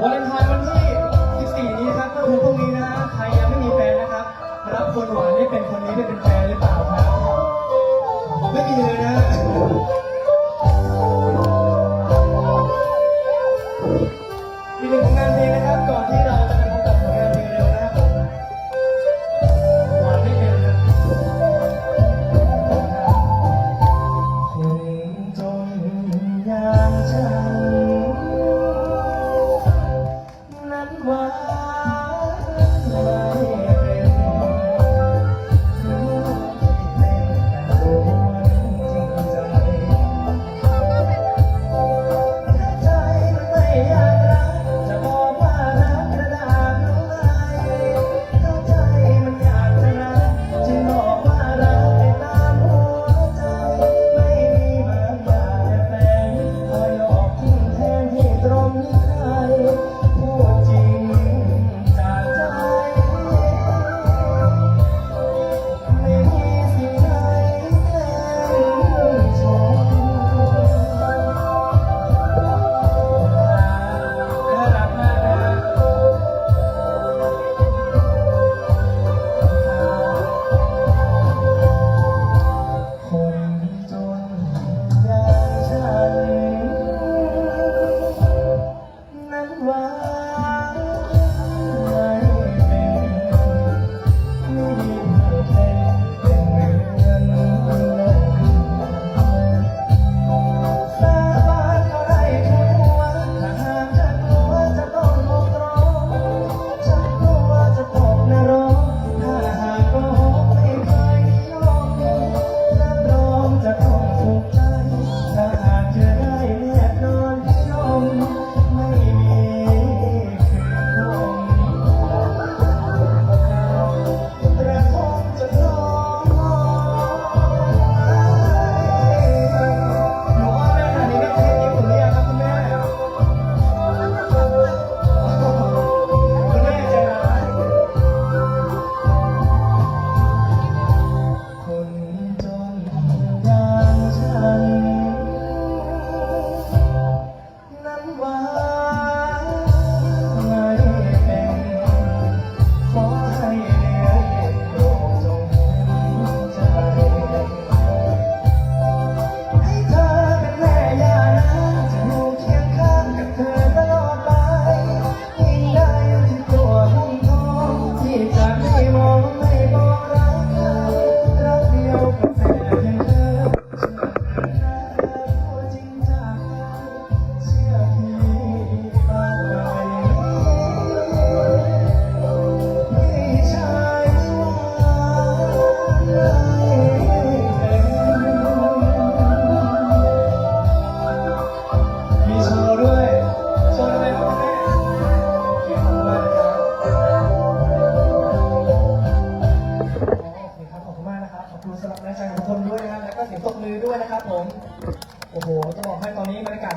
วันเลนไทน์วันที่ 14 นี้ครับก็คือพรุ่งนี้นะใครยังไม่มีแฟนนะครับ รับคนหวานได้เป็นคนนี้ได้เป็นแฟนหรือเปล่าครับ ไม่มีเลยนะอีกหนึ่งผลงานเพงนะครับ ก่อนที่เราจะไปพบกับงานเพลงเร็วนะครับหวานไม่เป็นครับคนจนอยาง from me. ดูสำหรับแรงใจของคนด้วยนะครับแล้วก็เสียงตบมือด้วยนะครับผม โอ้โห จะบอกให้ตอนนี้บรรยากาศ